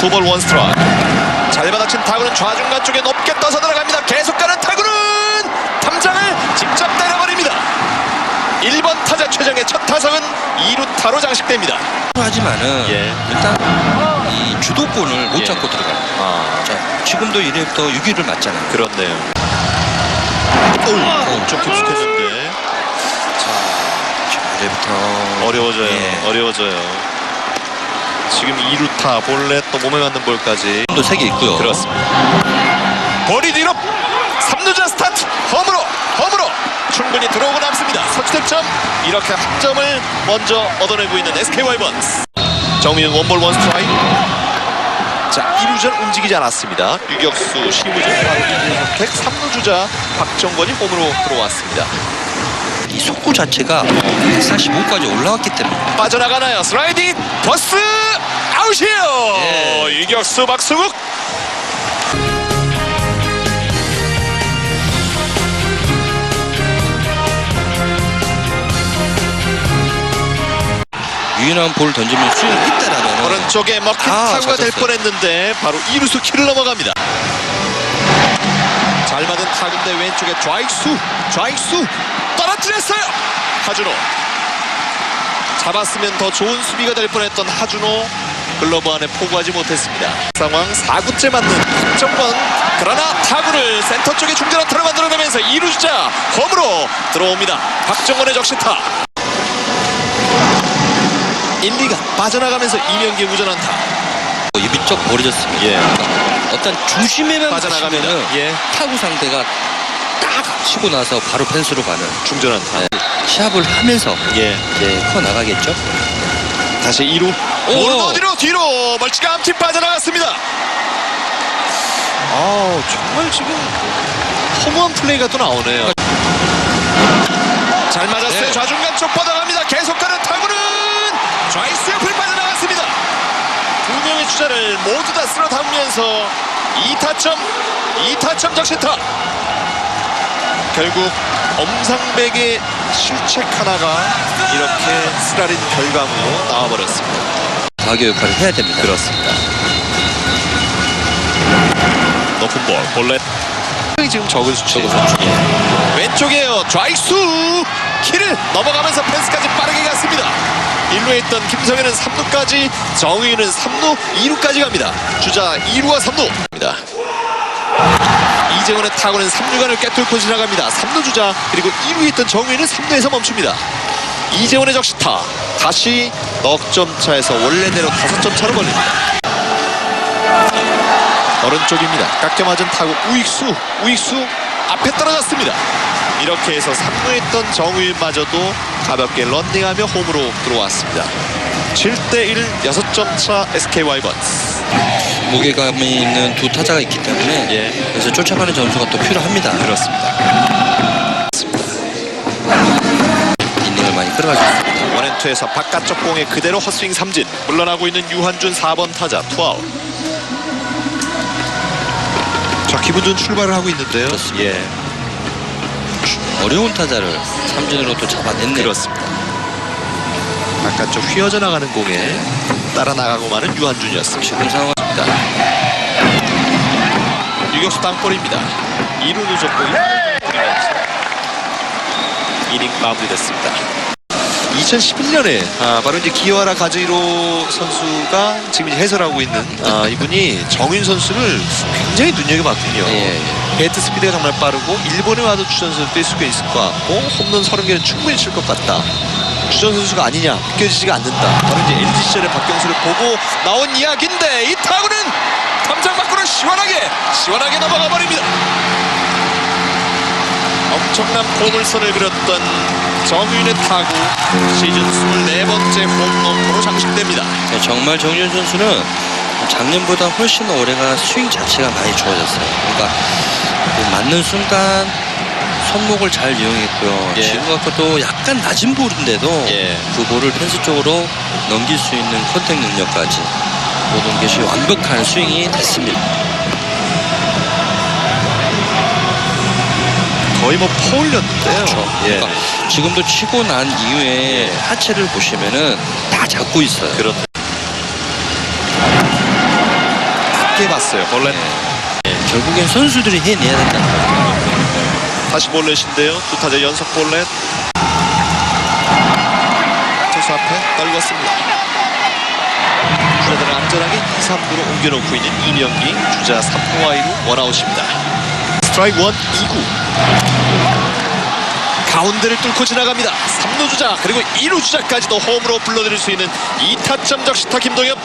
투볼 원 스트라이크 잘 받아친 타구는 좌중간 쪽에 높게 떠서 들어갑니다 계속 가는 타구는 탐장을 직접 때려버립니다 1번 타자 최정의 첫 타석은 2루타로 장식됩니다 하지만은 예. 일단 이 주도권을 못 예. 잡고 들어갑니다. 아 자, 지금도 1회부터 6위를 맞잖아요. 그렇네요 오, 좀 깊숙했는데 1회부터 어려워져요 예. 어려워져요 지금 2루타 볼넷 또 몸에 맞는 볼까지 또 3개 있고요. 그렇습니다. 버리 뒤로 3루자 스타트 홈으로 홈으로 충분히 들어오고 남습니다. 선취득점 이렇게 한 점을 먼저 얻어내고 있는 SK 와이번스. 정민은 원볼 원 스트라이크. 자 2루전 움직이지 않았습니다. 유격수 시무전 바로 이준석택 3루 주자 박정권이 홈으로 들어왔습니다. 이 속구 자체가 145까지 올라왔기 때문에 빠져나가나요? 슬라이딩 버스 아웃이에요. 예. 유격수 박수국 유인한 볼을 던지면 스윙을 했다라면 오른쪽에 먹힌 아, 타구가 될. 뻔했는데 바로 이루수 키를 넘어갑니다. 잘 맞은 타구인데 왼쪽에 좌익수 좌익수 떨어뜨렸어요. 하준호 잡았으면 더 좋은 수비가 될 뻔했던 하준호 글러브 안에 포구하지 못했습니다. 상황 4구째 맞는 박정권 그러나 타구를 센터 쪽에 중전 안타로 만들어내면서 2루 주자 홈으로 들어옵니다. 박정권의 적시타 1, 2가 빠져나가면서 이명기의 우전안타 입이 쩍 벌어졌습니다. 예. 어떤 중심에만 빠져나갑니다. 맞추면은 예. 타구 상대가 딱 치고 나서 바로 펜스로 가는 중전안타 네, 시합을 하면서 예. 이제 커 나가겠죠. 다시 2루 오! 오른 어디로? 뒤로. 암팀 빠져나갔습니다. 아 정말 지금 허무한 플레이가 또 나오네요. 잘 맞았어요. 네. 좌중간 쪽 뻗어갑니다. 계속 가는 타구는 좌익수 옆을 빠져나갔습니다. 두 명의 주자를 모두 다 쓸어 담으면서 2타점 2타점 적시타. 결국 엄상백의 실책 하나가 이렇게 쓰라린 결과물로 나와버렸습니다 가교 역할을 해야 됩니다. 그렇습니다. 높은 볼, 볼넷. 지금 적은 수치. 왼쪽에요. 좌익수 키를 넘어가면서 펜스까지 빠르게 갔습니다. 1루에 있던 김성현은 3루까지, 정의는 3루, 2루까지 갑니다. 주자 2루와 3루입니다. 이재원의 타구는 3루간을 꿰뚫고 지나갑니다. 3루 주자 그리고 2루에 있던 정의는 3루에서 멈춥니다. 이재원의 적시타 다시 넉 점 차에서 원래대로 5점 차로 벌립니다. 오른쪽입니다. 깎여 맞은 타구 우익수 우익수 앞에 떨어졌습니다. 이렇게 해서 3루에 있던 정우일마저도 가볍게 런닝하며 홈으로 들어왔습니다. 7대1 6점 차 SK 와이번스 무게감이 있는 두 타자가 있기 때문에 예. 그래서 쫓아가는 점수가 또 필요합니다. 그렇습니다. 인닝을 많이 끌어가셨습니다. 원앤투에서 바깥쪽 공에 그대로 헛스윙 삼진. 물러나고 있는 유한준 4번 타자 투아웃. 자 기분 좋은 출발을 하고 있는데요. 그렇습니다. 예. 어려운 타자를 삼진으로 또 잡아냈네요. 그렇습니다. 바깥쪽 휘어져 나가는 공에 따라 나가고 마는 유한준이었습니다. 지금 상황 유격수 땅볼입니다. 2루 누적고 1루 이닝 마무리됐습니다 2011년에 아, 바로 이제 기어하라 가즈이로 선수가 지금 이제 해설하고 있는 아, 이분이 정윤 선수를 굉장히 눈여겨봤군요. 예, 예. 배트 스피드가 정말 빠르고 일본에 와도 주전 선수 뛸 수가 있을 것 같고 홈런 30개는 충분히 칠 것 같다. 주전 선수가 아니냐 느껴지지가 않는다. 바로 이제 LG 시절의 박경수를 보고 나온 이야기인데 이 타구는 담장 밖으로 시원하게 시원하게 넘어가 버립니다. 엄청난 보물선을 그렸던 정윤의 타구 시즌 24번째 홈런으로 장식됩니다. 네, 정말 정윤 선수는 작년보다 훨씬 올해가 스윙 자체가 많이 좋아졌어요. 그러니까 그 맞는 순간 손목을 잘 이용했고요. 예. 지금 같고도 약간 낮은 볼인데도 예. 그 볼을 펜스 쪽으로 넘길 수 있는 컨택 능력까지 모든 것이 완벽한 스윙이 됐습니다. 거의 뭐 퍼올렸는데요. 예. 그러니까 지금도 치고 난 이후에 예. 하체를 보시면은 다 잡고 있어요. 그렇 해봤어요. 벌렛 예, 결국엔 선수들이 해내야 된다는 거죠. 다시 볼렛인데요. 두 타자 연속 볼렛. 투수 앞에 떨궜습니다. 주자들은 안전하게 2, 3루로 옮겨놓고 있는 이명기 주자 3루 와이루 원아웃입니다. 스트라이크 원 2구 가운데를 뚫고 지나갑니다. 3루 주자 그리고 2루 주자까지도 홈으로 불러들일 수 있는 2타점 적시타 김동엽